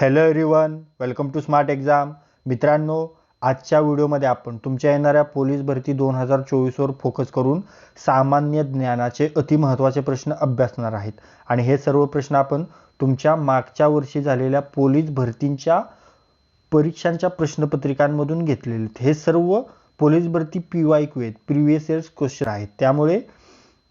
Hello everyone welcome to smart exam मित्रांनो आजच्या व्हिडिओमध्ये आपण तुमच्या येणाऱ्या पोलीस भरती दोन हजार चोवीसवर फोकस करून सामान्य ज्ञानाचे अतिमहत्त्वाचे प्रश्न अभ्यासणार आहेत. आणि हे सर्व प्रश्न आपण तुमच्या मागच्या वर्षी झालेल्या पोलीस भरतींच्या परीक्षांच्या प्रश्नपत्रिकांमधून घेतलेले आहेत. हे सर्व पोलीस भरती पी वाय क्यू आहेत. प्रिव्हियस इयर्स क्वेश्चन आहेत. त्यामुळे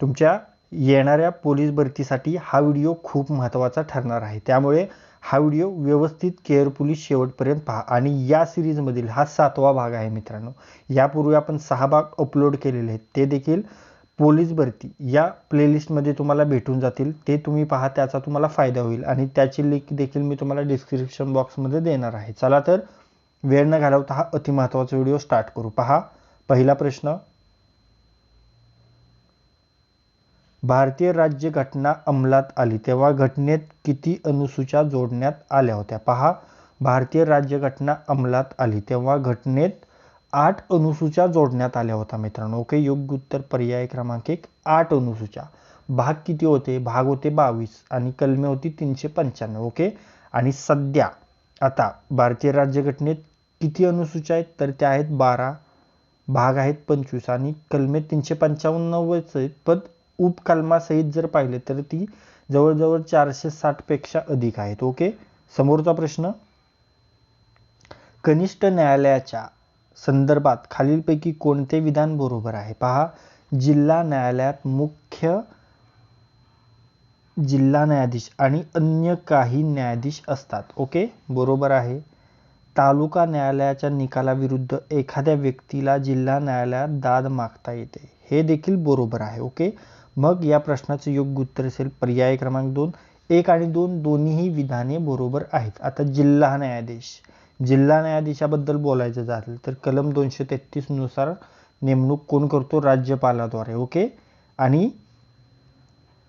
तुमच्या येणाऱ्या पोलीस भरतीसाठी हा व्हिडिओ खूप महत्त्वाचा ठरणार आहे. त्यामुळे हा व्हिडिओ व्यवस्थित केअरफुली शेवटपर्यंत पहा. आणि या सिरीजमधील हा सातवा भाग आहे मित्रांनो. यापूर्वी आपण सहा भाग अपलोड केलेले आहेत. ते देखील पोलीस भरती. या प्लेलिस्टमध्ये तुम्हाला भेटून जातील. ते तुम्ही पहा त्याचा तुम्हाला फायदा होईल. आणि त्याची लिंक देखील मी तुम्हाला डिस्क्रिप्शन बॉक्समध्ये देणार आहे. चला तर वेळ न घालवता हा अतिमहत्त्वाचा व्हिडिओ स्टार्ट करू. पहा पहिला प्रश्न भारतीय राज्यघटना अंमलात आली तेव्हा घटनेत किती अनुसूच्या जोडण्यात आल्या होत्या? पहा. भारतीय राज्यघटना अंमलात आली तेव्हा घटनेत आठ अनुसूच्या जोडण्यात आल्या होत्या मित्रांनो. ओके योग्य उत्तर पर्याय क्रमांक एक आठ अनुसूच्या. भाग किती होते? भाग होते बावीस आणि कलमे होती तीनशे पंच्याण्णव. ओके? आणि सध्या आता भारतीय राज्यघटनेत किती अनुसूच्या आहेत? तर त्या आहेत बारा भाग आहेत पंचवीस आणि कलमे तीनशे पंचावन्नवच आहेत पण उपकलमासहित जर पाहिले तर ती जवळजवळ चारशे साठपेक्षा अधिक आहेत. ओके? समोरचा प्रश्न. कनिष्ठ न्यायालयाच्या संदर्भात खालीलपैकी कोणते विधान बरोबर आहे? पहा. जिल्हा न्यायालयात मुख्य जिल्हा न्यायाधीश आणि अन्य काही न्यायाधीश असतात. ओके? बरोबर आहे. तालुका न्यायालयाच्या निकालाविरुद्ध एखाद्या व्यक्तीला जिल्हा न्यायालयात दाद मागता येते. हे देखील बरोबर आहे. ओके? मग या प्रश्नाचं योग्य उत्तर असेल पर्याय क्रमांक दोन. एक आणि दोन दोन्हीही विधाने बरोबर आहेत. आता जिल्हा न्यायाधीश. जिल्हा न्यायाधीशाबद्दल बोलायचं झालं तर कलम दोनशे तेहतीसनुसार नेमणूक कोण करतो? राज्यपालाद्वारे. ओके? आणि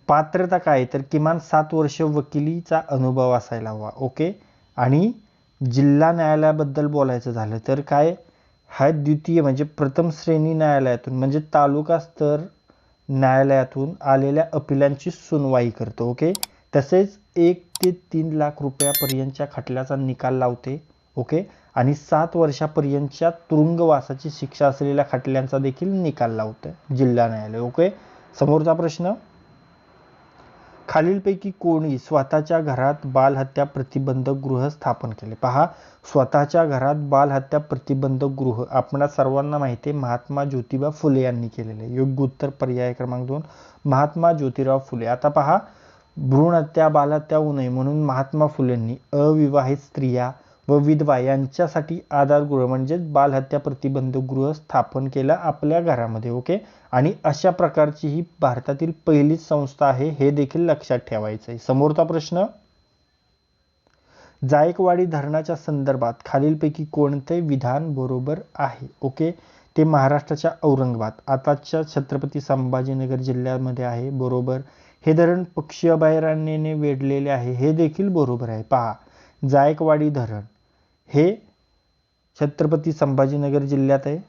पात्रता काय तर किमान सात वर्ष वकिलीचा अनुभव असायला हवा. ओके? आणि जिल्हा न्यायालयाबद्दल बोलायचं झालं तर काय? हा द्वितीय म्हणजे प्रथम श्रेणी न्यायालयातून म्हणजे तालुका स्तर न्यायालयातून आलेल्या अपिलांची सुनवाई करतो ओके? तसेच एक ते तीन लाख रुपयापर्यंतच्या खटल्याचा निकाल लावते ओके? आणि सात वर्षापर्यंतच्या तुरुंगवासाची शिक्षा असलेल्या खटल्यांचा देखील निकाल लावतं जिल्हा न्यायालय ओके? समोरचा प्रश्न? खालीलपैकी कोणी स्वतःच्या घरात बालहत्या प्रतिबंधक गृह स्थापन केले. पहा स्वतःच्या घरात बालहत्या प्रतिबंधक गृह आपणा सर्वांना माहिती आहे महात्मा ज्योतिबा फुले यांनी केलेले. योग्य उत्तर पर्याय क्रमांक दोन महात्मा ज्योतिराव फुले. आता पहा भ्रूण हत्या बालहत्या होऊ नये म्हणून महात्मा फुलेंनी अविवाहित स्त्रिया व विधवा यांच्यासाठी आधारगृह म्हणजेच बालहत्या प्रतिबंधक गृह स्थापन केलं आपल्या घरामध्ये ओके? आणि अशा प्रकारची ही भारतातील पहिलीच संस्था आहे हे देखील लक्षात ठेवायचं आहे. समोरचा प्रश्न? जायकवाडी धरणाच्या संदर्भात खालीलपैकी कोणते विधान बरोबर आहे ओके? ते महाराष्ट्राच्या औरंगाबाद आताच्या छत्रपती संभाजीनगर जिल्ह्यामध्ये आहे बरोबर? हे धरण पक्षी अभयारण्याने वेढलेले आहे हे देखील बरोबर आहे. पहा जायकवाडी धरण. हे छत्रपती संभाजीनगर जिल्ह्यात आहे.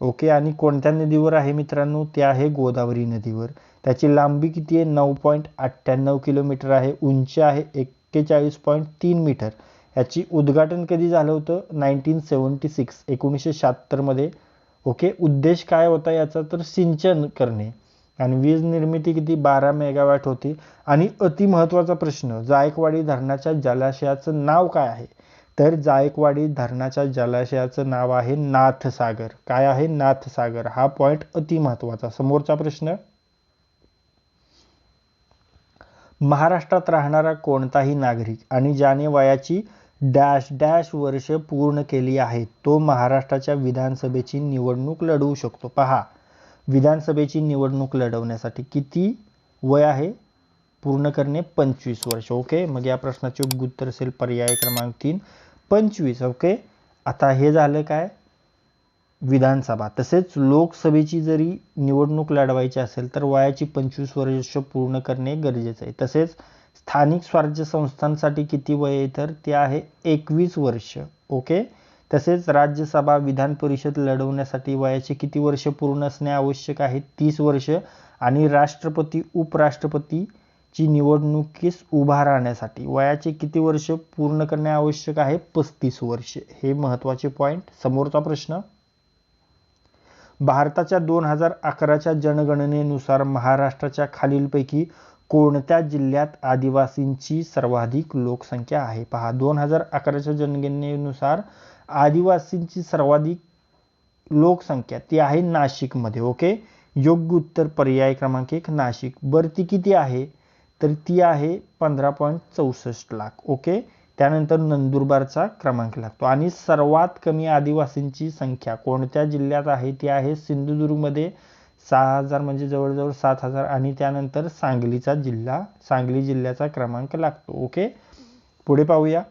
ओके आणि कोणत्या नदीवर आहे मित्रांनो? ते आहे गोदावरी नदीवर. त्याची लांबी किती आहे? नऊ पॉईंट अठ्ठ्याण्णव किलोमीटर आहे. उंची आहे एक्केचाळीस पॉईंट तीन मीटर. याची उद्घाटन कधी झालं होतं? नाईन्टीन सेवन्टी सिक्स एकोणीसशे शहात्तरमध्ये. ओके उद्देश काय होता याचा? तर सिंचन करणे. आणि वीज निर्मिती किती बारा मेगावॅट होती? आणि अतिमहत्त्वाचा प्रश्न जायकवाडी धरणाच्या जलाशयाचं नाव काय आहे? तर जायकवाडी धरणाच्या जलाशयाचं नाव आहे नाथसागर. काय आहे नाथसागर? हा पॉइंट अतिमहत्वाचा समोरचा प्रश्न? महाराष्ट्रात राहणारा कोणताही नागरिक आणि ज्याने वयाची डॅश डॅश वर्ष पूर्ण केली आहेत तो महाराष्ट्राच्या विधानसभेची निवडणूक लढवू शकतो. पहा विधानसभेची निवडणूक लढवण्यासाठी किती वय आहे? पूर्ण करणे पंचवीस वर्ष. ओके? मग या प्रश्नाचे उत्तर असेल पर्याय क्रमांक तीन. पंचवीस. ओके? आता हे झालं काय? विधानसभा. तसेच लोकसभेची जरी निवडणूक लढवायची असेल तर वयाची पंचवीस वर्ष पूर्ण करणे गरजेचं आहे. तसेच स्थानिक स्वराज्य संस्थांसाठी किती वय आहे? तर ते आहे एकवीस वर्ष. ओके? तसेच राज्यसभा विधान परिषद लढवण्यासाठी वयाचे किती वर्ष पूर्ण असणे आवश्यक आहे? तीस वर्ष. आणि राष्ट्रपती उपराष्ट्रपती ची निवडणुकीस उभा राहण्यासाठी वयाचे किती वर्ष पूर्ण करणे आवश्यक आहे? पस्तीस वर्ष. हे महत्त्वाचे पॉईंट समोरचा प्रश्न. भारताच्या दोन हजार अकराच्या जनगणनेनुसार महाराष्ट्राच्या खालीलपैकी कोणत्या जिल्ह्यात आदिवासींची सर्वाधिक लोकसंख्या आहे? पहा दोन हजार अकराच्या जनगणनेनुसार आदिवासींची सर्वाधिक लोकसंख्या ती आहे नाशिकमध्ये ओके? योग्य उत्तर पर्याय क्रमांक एक नाशिक. बरं ती किती आहे? तर ती आहे पंधरा पॉईंट चौसष्ट लाख ओके? त्यानंतर नंदुरबारचा क्रमांक लागतो. आणि सर्वात कमी आदिवासींची संख्या कोणत्या जिल्ह्यात आहे? ती आहे सिंधुदुर्गमध्ये सहा हजार म्हणजे जवळजवळ सात हजार आणि त्यानंतर सांगलीचा जिल्हा सांगली जिल्ह्याचा क्रमांक लागतो ओके? पुढे पाहूया.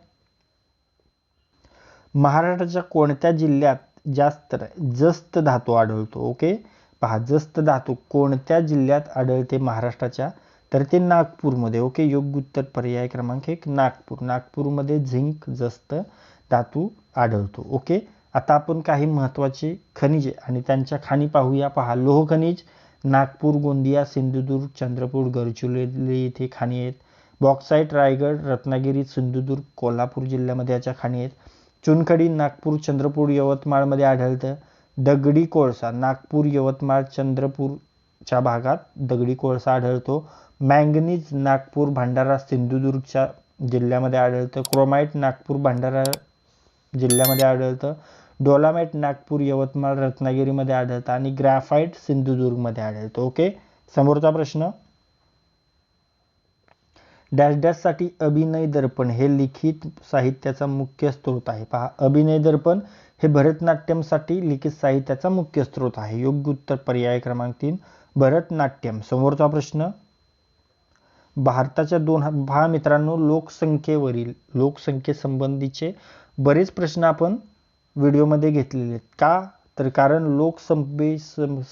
महाराष्ट्राच्या कोणत्या जिल्ह्यात जास्त जस्त धातू आढळतो? ओके? पहा जस्त धातू कोणत्या जिल्ह्यात आढळते महाराष्ट्राच्या? तर ते नागपूरमध्ये. ओके? योग्य उत्तर पर्याय क्रमांक एक नागपूर. नागपूरमध्ये झिंक जस्त धातू आढळतो. ओके? आता आपण काही महत्त्वाचे खनिजे आणि त्यांच्या खाणी पाहूया. पहा लोह खनिज नागपूर गोंदिया सिंधुदुर्ग चंद्रपूर गडचिरोली येथे खाणी आहेत. बॉक्साईट रायगड रत्नागिरी सिंधुदुर्ग कोल्हापूर जिल्ह्यामध्ये याच्या खाणी आहेत. चुनखडी नागपूर चंद्रपूर यवतमाळमध्ये आढळतं. दगडी कोळसा नागपूर यवतमाळ चंद्रपूरच्या भागात दगडी कोळसा आढळतो. मँगनीज नागपूर भंडारा सिंधुदुर्गच्या जिल्ह्यामध्ये आढळतं. क्रोमाइट नागपूर भंडारा जिल्ह्यामध्ये आढळतं. डोलामाईट नागपूर यवतमाळ रत्नागिरीमध्ये आढळतं. आणि ग्रॅफाईट सिंधुदुर्गमध्ये आढळतं. ओके? समोरचा प्रश्न? डॅश डॅशसाठी अभिनय दर्पण हे लिखित साहित्याचा मुख्य स्रोत आहे. पहा अभिनय दर्पण हे भरतनाट्यमसाठी लिखित साहित्याचा मुख्य स्रोत आहे. योग्य उत्तर पर्याय क्रमांक तीन भरतनाट्यम. समोरचा प्रश्न भारताच्या दोन पहा मित्रांनो लोकसंख्येवरील लोकसंख्येसंबंधीचे बरेच प्रश्न आपण व्हिडिओमध्ये घेतलेले आहेत. का? तर कारण लोकसंख्ये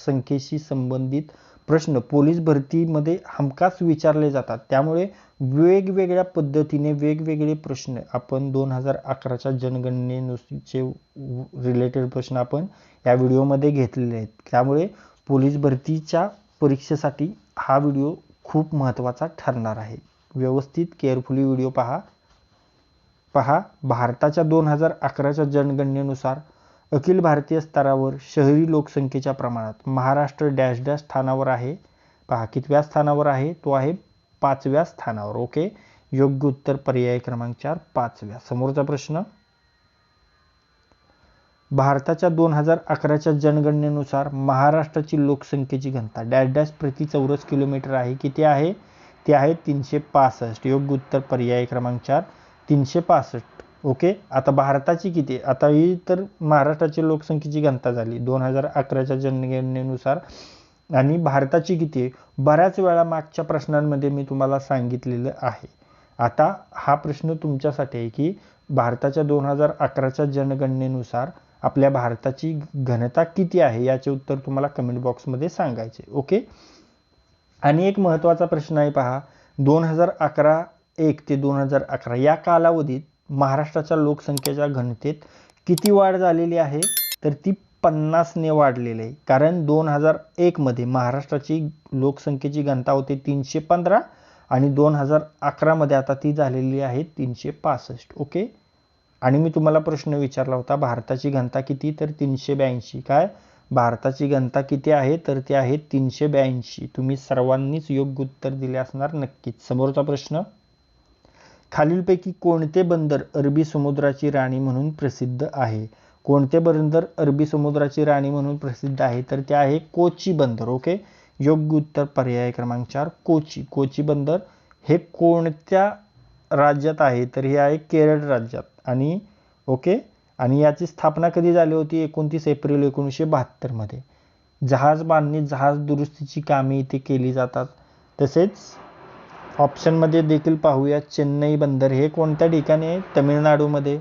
संख्येशी संबंधित प्रश्न पोलीस भरतीमध्ये हमखास विचारले जातात. त्यामुळे वेगवेगळ्या पद्धतीने वेगवेगळे प्रश्न आपण दोन हजार अकराच्या जनगणनेनुसारचे रिलेटेड प्रश्न आपण या व्हिडिओमध्ये घेतलेले आहेत. त्यामुळे पोलीस भरतीच्या परीक्षेसाठी हा व्हिडिओ खूप महत्त्वाचा ठरणार आहे. व्यवस्थित केअरफुली व्हिडिओ पहा. पहा भारताच्या दोन हजार अकराच्या जनगणनेनुसार अखिल भारतीय स्तरावर शहरी लोकसंख्येच्या प्रमाणात महाराष्ट्र डॅश डॅश स्थानावर आहे. पहा कितव्या स्थानावर आहे? तो आहे पाचव्या स्थानावर. ओके? योग्य उत्तर पर्याय क्रमांक चार पाचव्या. समोरचा प्रश्न. भारताच्या दोन हजार अकराच्या जनगणनेनुसार महाराष्ट्राची लोकसंख्येची घनता डॅश डॅश प्रति चौरस किलोमीटर आहे. किती आहे? ते आहे तीनशे पासष्ट. योग्य उत्तर पर्याय क्रमांक चार तीनशे पासष्ट. ओके? आता भारताची किती? आता ही तर महाराष्ट्राची लोकसंख्येची घनता झाली. दोन हजार अकराच्या जनगणनेनुसार आणि भारताची किती? बऱ्याच वेळा मागच्या प्रश्नांमध्ये मी तुम्हाला सांगितलेलं आहे. आता हा प्रश्न तुमच्यासाठी आहे की भारताच्या दोन हजार अकराच्या जनगणनेनुसार आपल्या भारताची घनता किती आहे याचे उत्तर तुम्हाला कमेंट बॉक्समध्ये सांगायचे. ओके? आणि एक महत्त्वाचा प्रश्न आहे पहा. दोन हजार अकरा एक ते दोन हजार अकरा या कालावधीत महाराष्ट्राच्या लोकसंख्येच्या घनतेत किती वाढ झालेली आहे? तर ती पन्नासने वाढलेली आहे. कारण दोन हजार एकमध्ये महाराष्ट्राची लोकसंख्येची घनता होती तीनशे पंधरा आणि दोन हजार अकरामध्ये आता ती झालेली आहे तीनशे पासष्ट. ओके? आणि मी तुम्हाला प्रश्न विचारला होता भारताची घनता किती? तर तीनशे ब्याऐंशी. काय? भारताची घनता किती आहे? तर ती आहे तीनशे ब्याऐंशी. तुम्ही सर्वांनीच योग्य उत्तर दिले असणार नक्कीच. समोरचा प्रश्न? खालीलपैकी कोणते बंदर अरबी समुद्राची राणी म्हणून प्रसिद्ध आहे? कोणते बंदर अरबी समुद्राची राणी म्हणून प्रसिद्ध आहे? तर ते आहे कोची बंदर ओके? योग्य उत्तर पर्याय क्रमांक चार कोची. कोची बंदर हे कोणत्या राज्यात आहे? तर हे आहे केरळ राज्यात. आणि ओके? आणि याची स्थापना कधी झाली होती? एकोणतीस एप्रिल एकोणीसशे बहात्तरमध्ये जहाज बांधणी जहाज दुरुस्तीची कामे इथे केली जातात. तसेच ऑप्शनमध्ये देखील पाहूया. चेन्नई बंदर हे कोणत्या ठिकाणी आहे? तमिळनाडूमध्ये.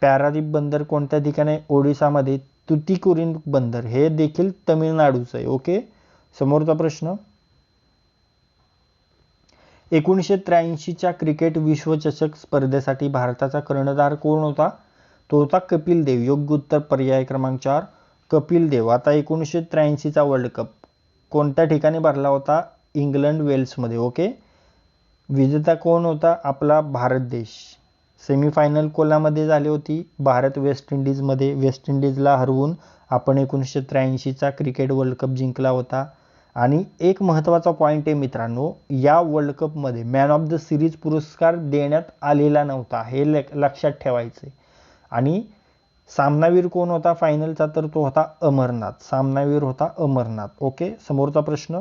पॅरादीप बंदर कोणत्या ठिकाणी आहे? ओडिसामध्ये. तुतीकोरिन बंदर हे देखील तमिळनाडूचं आहे. ओके? समोरचा प्रश्न. एकोणीसशे त्र्याऐंशीच्या क्रिकेट विश्वचषक स्पर्धेसाठी भारताचा कर्णधार कोण होता? तो होता कपिल देव. योग्य उत्तर पर्याय क्रमांक चार कपिल देव. आता एकोणीसशे त्र्याऐंशीचा वर्ल्ड कप कोणत्या ठिकाणी भरला होता? इंग्लंड वेल्समध्ये. ओके? विजेता कोण होता? आपला भारत देश. सेमीफायनल कोलामध्ये झाली होती. भारत वेस्ट इंडिजमध्ये वेस्ट इंडिजला हरवून आपण एकोणीसशे त्र्याऐंशीचा क्रिकेट वर्ल्ड कप जिंकला होता. आणि एक महत्त्वाचा पॉईंट आहे मित्रांनो या वर्ल्ड कपमध्ये मॅन ऑफ द सिरीज पुरस्कार देण्यात आलेला नव्हता हे लक्षात ठेवायचे. आणि सामनावीर कोण होता? फायनलचा तर तो होता अमरनाथ. सामनावीर होता अमरनाथ. ओके समोरचा प्रश्न?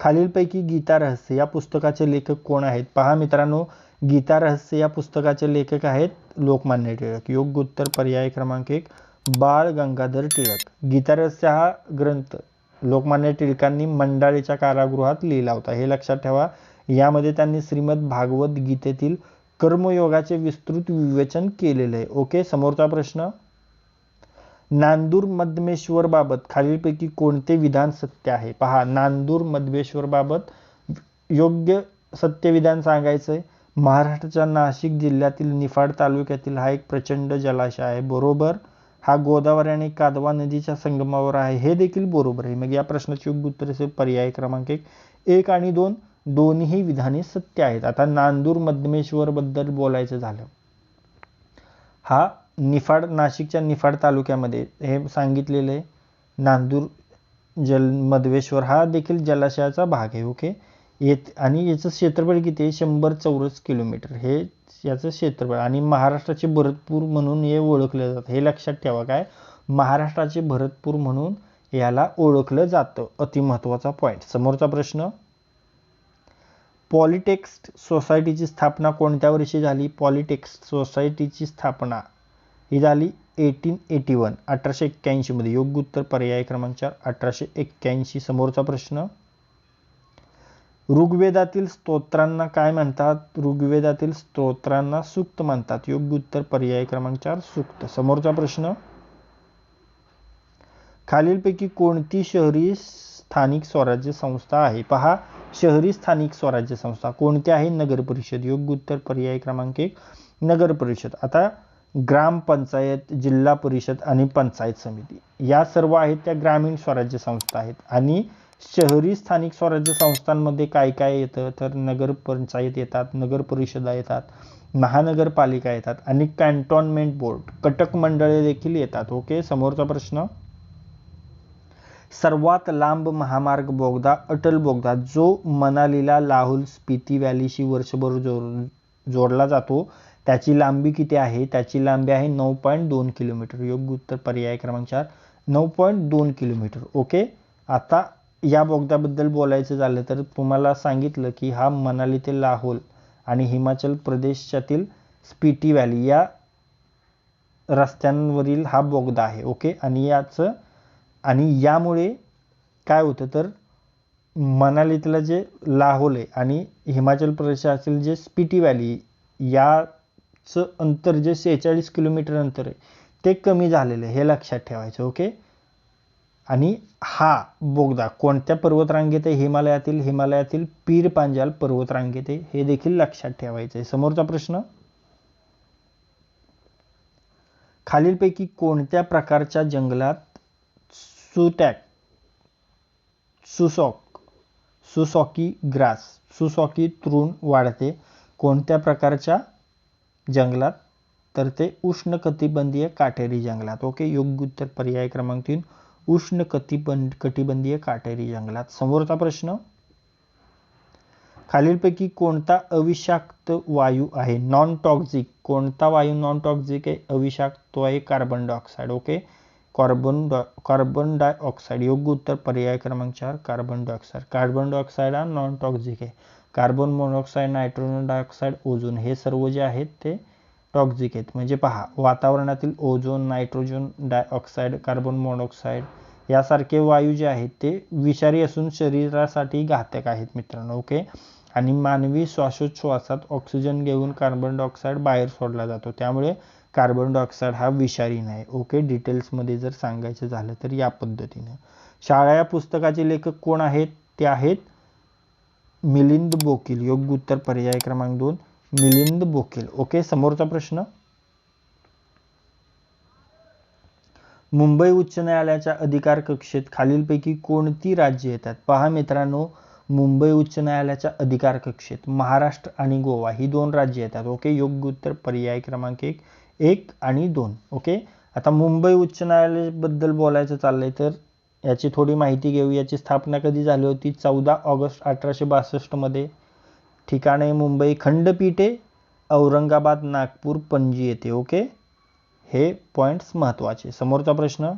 खालीलपैकी गीता रहस्य या पुस्तकाचे लेखक कोण आहेत? पहा मित्रांनो गीता रहस्य या पुस्तकाचे लेखक आहेत लोकमान्य टिळक. योग्य उत्तर पर्याय क्रमांक एक बाळ गंगाधर टिळक. गीता रहस्य हा ग्रंथ लोकमान्य टिळकांनी मंडाळीच्या कारागृहात लिहिला होता. हे लक्षात ठेवा यामध्ये त्यांनी श्रीमद भागवत गीतेतील कर्मयोगाचे विस्तृत विवेचन केलेले आहे. ओके समोरचा प्रश्न? नांदूर मधमेश्वर बाबत खालीलपैकी कोणते विधान सत्य आहे? पहा नांदूर मधमेश्वर बाबत योग्य सत्य विधान सांगायचंय. महाराष्ट्राच्या नाशिक जिल्ह्यातील निफाड तालुक्यातील हा एक प्रचंड जलाशय आहे. बरोबर? हा गोदावरी आणि कादवा नदीच्या संगमावर आहे. हे देखील बरोबर आहे. मग या प्रश्नाचे योग्य उत्तर असेल पर्याय क्रमांक एक एक आणि दोन दोन्ही विधाने सत्य आहेत. आता नांदूर मधमेश्वर बद्दल बोलायचं झालं. हा निफाड नाशिकच्या निफाड तालुक्यामध्ये हे सांगितलेलं आहे नांदूर जल मधवेश्वर हा देखील जलाशयाचा भाग आहे ओके येत आणि याचं क्षेत्रफळ किती आहे? शंभर चौरस किलोमीटर. हे याचं क्षेत्रफळ आणि महाराष्ट्राचे भरतपूर म्हणून हे ओळखलं जातं. हे लक्षात ठेवा काय? महाराष्ट्राचे भरतपूर म्हणून याला ओळखलं जातं. अतिमहत्वाचा पॉईंट समोरचा प्रश्न? पॉलिटेक्स्ट सोसायटीची स्थापना कोणत्या वर्षी झाली? पॉलिटेक्स्ट सोसायटीची स्थापना ही झाली एटीन एटी वन अठराशे एक्क्याऐंशीमध्ये योग्य उत्तर पर्याय क्रमांक चार अठराशे एक्क्याऐंशी. समोरचा प्रश्न ऋग्वेदातील स्तोत्रांना काय म्हणतात? ऋग्वेदातील स्तोत्रांना सुक्त म्हणतात. योग्य उत्तर पर्याय क्रमांक चार सुक्त. समोरचा प्रश्न खालीलपैकी कोणती शहरी स्थानिक स्वराज्य संस्था आहे? पहा शहरी स्थानिक स्वराज्य संस्था कोणती आहे? नगर परिषद योग्य उत्तर पर्याय क्रमांक एक नगर परिषद आता ग्रामपंचायत जिल्हा परिषद आणि पंचायत समिती. या सर्व आहेत त्या ग्रामीण स्वराज्य संस्था आहेत. आणि शहरी स्थानिक स्वराज्य संस्थांमध्ये काय काय येतं? तर नगरपंचायत येतात नगर परिषदा येतात महानगरपालिका येतात आणि कॅन्टॉनमेंट बोर्ड कटक मंडळे देखील येतात. ओके समोरचा प्रश्न. सर्वात लांब महामार्ग बोगदा अटल बोगदा जो मनालीला लाहोल स्पिती व्हॅलीशी वर्षभर जोड जोडला जातो त्याची लांबी किती आहे? त्याची लांबी आहे नऊ पॉईंट दोन किलोमीटर. योग्य उत्तर पर्याय क्रमांक चार. नऊ पॉईंट दोन किलोमीटर. ओके? आता या बोगद्याबद्दल बोलायचं झालं तर तुम्हाला सांगितलं की हा मनाली ते लाहोल आणि हिमाचल प्रदेशातील स्पिटी व्हॅली या रस्त्यांवरील हा बोगदा आहे. ओके? आणि याचं आणि यामुळे काय होतं तर मनालीतलं जे लाहोल आहे आणि हिमाचल प्रदेशातील जे स्पिटी व्हॅली चं अंतर जे सेहेचाळीस किलोमीटर अंतर आहे ते कमी झालेलं आहे हे लक्षात ठेवायचं ओके? आणि हा बोगदा कोणत्या पर्वतरांगेत आहे? हिमालयातील हिमालयातील पीर पांजाल पर्वतरांगेत आहे हे देखील लक्षात ठेवायचं आहे. समोरचा प्रश्न? खालीलपैकी कोणत्या प्रकारच्या जंगलात सुटॅक सुसॉक सुसॉकी ग्रास सुसॉकी तृण वाढते? कोणत्या प्रकारच्या जंगलात तर ते उष्ण कटिबंधीय काटेरी जंगलात. ओके योग्य उत्तर पर्याय क्रमांक तीन उष्ण कटिबंध कटिबंधीय काटेरी जंगलात. समोरचा प्रश्न खालीलपैकी कोणता अविषाक्त वायू आहे? नॉन टॉक्झिक कोणता वायू नॉन टॉक्झिक आहे? अविषाक्त तो आहे कार्बन डायऑक्साईड ओके कार्बन डॉ कार्बन डायऑक्साईड योग्य उत्तर पर्याय क्रमांक चार कार्बन डायऑक्साईड कार्बन डायऑक्साईड हा नॉन टॉक्झिक आहे. Carbon monoxide nitrogen dioxide ozone हे सर्व जे आहेत ते टॉक्झिक आहेत. म्हणजे पहा वातावरणातील ozone nitrogen dioxide carbon monoxide यासारखे वायू जे आहेत ते विषारी असून शरीरासाठी घातक आहेत मित्रांनो ओके? आणि मानवी श्वासोच्छ्वासात ऑक्सिजन घेऊन कार्बन डायऑक्साईड बाहेर सोडला जातो. त्यामुळे कार्बन डायऑक्साईड हा विषारी नाही ओके? डिटेल्समध्ये जर सांगायचं झालं तर या पद्धतीनं. शाळा या पुस्तकाचे लेखक कोण आहेत? ते आहेत मिलिंद बोकील योग्य उत्तर पर्याय क्रमांक दोन मिलिंद बोकील. ओके समोरचा प्रश्न? मुंबई उच्च न्यायालयाच्या अधिकार कक्षेत खालीलपैकी कोणती राज्ये येतात? पहा मित्रांनो मुंबई उच्च न्यायालयाच्या अधिकार कक्षेत महाराष्ट्र आणि गोवा ही दोन राज्य येतात. ओके योग्य उत्तर पर्याय क्रमांक एक एक आणि दोन. ओके आता मुंबई उच्च न्यायालयाबद्दल बोलायचं चाललंय तर याची थोडी माहिती घेऊ. याची स्थापना कधी झाली होती? चौदा ऑगस्ट अठराशे बासष्टमध्ये ठिकाणे मुंबई खंडपीठे औरंगाबाद नागपूर पणजी येथे. ओके? हे पॉइंट्स महत्त्वाचे समोरचा प्रश्न?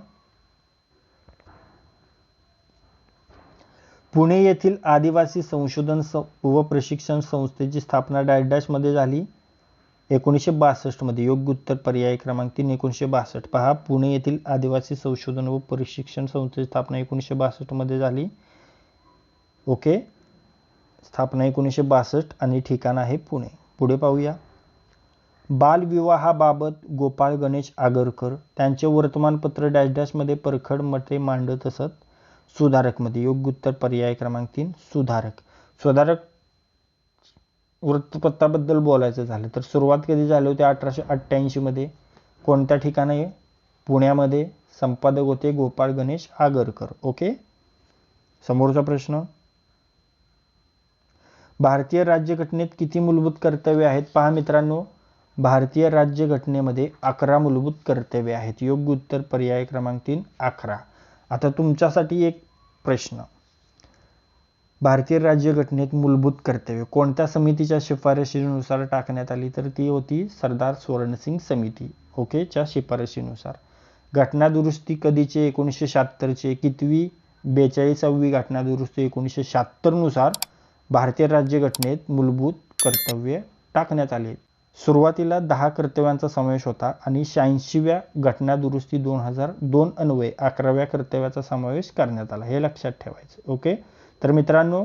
पुणे येथील आदिवासी संशोधन व प्रशिक्षण संस्थेची स्थापना डॅश डॅशमध्ये झाली. एकोणीसशे बासष्टमध्ये योग्य उत्तर पर्याय क्रमांक तीन एकोणीसशे बासष्ट. पहा पुणे येथील आदिवासी संशोधन व प्रशिक्षण संस्थेची स्थापना एकोणीसशे बासष्टमध्ये झाली. ओके? स्थापना एकोणीसशे बासष्ट आणि ठिकाण आहे पुणे. पुढे पाहूया. बालविवाहाबाबत गोपाळ गणेश आगरकर त्यांचे वर्तमानपत्र डॅश डॅशमध्ये परखड मते मांडत असत. सुधारकमध्ये योग्य उत्तर पर्याय क्रमांक तीन सुधारक. सुधारक वृत्तपत्राबद्दल बोलायचं झालं तर सुरुवात कधी झाली होती अठराशे अठ्ठ्याऐंशीमध्ये कोणत्या ठिकाणी? पुण्यामध्ये. संपादक होते गोपाळ गणेश आगरकर. ओके? समोरचा प्रश्न. भारतीय राज्यघटनेत किती मूलभूत कर्तव्य आहेत? पहा मित्रांनो भारतीय राज्यघटनेमध्ये अकरा मूलभूत कर्तव्य आहेत. योग्य उत्तर पर्याय क्रमांक तीन अकरा. आता तुमच्यासाठी एक प्रश्न. भारतीय राज्यघटनेत मूलभूत कर्तव्य. कोणत्या समितीच्या शिफारशीनुसार टाकण्यात आली तर ती होती सरदार सुवर्णसिंग समिती ओकेच्या शिफारशीनुसार. घटना दुरुस्ती कधीचे? एकोणीसशे शहात्तरचे. कितवी? बेचाळीसावी घटना दुरुस्ती एकोणीसशे शहात्तरनुसार भारतीय राज्यघटनेत मूलभूत कर्तव्य टाकण्यात आले. सुरुवातीला दहा कर्तव्यांचा समावेश होता आणि शहाऐंशीव्या घटना दुरुस्ती दोन हजार दोन अन्वये अकराव्या कर्तव्याचा समावेश करण्यात आला. हे लक्षात ठेवायचं ओके? तर मित्रांनो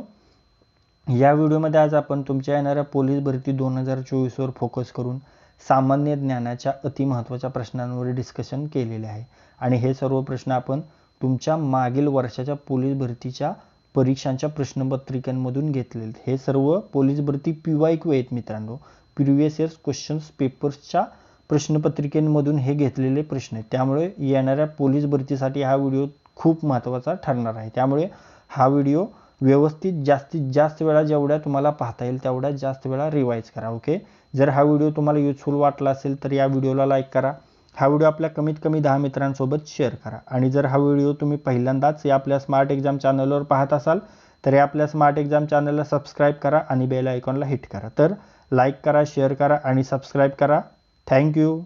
या व्हिडिओमध्ये आज आपण तुमच्या येणाऱ्या पोलीस भरती दोन हजार चोवीसवर फोकस करून सामान्य ज्ञानाच्या अतिमहत्त्वाच्या प्रश्नांवर डिस्कशन केलेले आहे. आणि हे सर्व प्रश्न आपण तुमच्या मागील वर्षाच्या पोलीस भरतीच्या परीक्षांच्या प्रश्नपत्रिकांमधून घेतलेले हे सर्व पोलीस भरती पी वाय क्यू आहेत मित्रांनो. प्रिव्हियस इयर्स क्वेश्चन्स पेपर्सच्या प्रश्नपत्रिकेमधून हे घेतलेले प्रश्न आहेत. त्यामुळे येणाऱ्या पोलीस भरतीसाठी हा व्हिडिओ खूप महत्त्वाचा ठरणार आहे. त्यामुळे हा व्हिडिओ व्यवस्थित जास्तीत जास्त वेळा जेवढ्या तुम्हाला पाहता येईल तेवढ्या जास्त वेळा रिवाईज करा ओके जर हा व्हिडिओ तुम्हाला युजफुल वाटला असेल तर या व्हिडिओला लाईक करा. हा व्हिडिओ आपल्या कमीत कमी दहा मित्रांसोबत शेअर करा. आणि जर हा व्हिडिओ तुम्ही पहिल्यांदाच या आपल्या स्मार्ट एक्झाम चॅनलवर पाहत असाल तर या आपल्या स्मार्ट एक्झाम चॅनलला सबस्क्राईब करा आणि बेल आयकॉनला हिट करा. तर लाईक करा शेअर करा आणि सबस्क्राईब करा. थँक्यू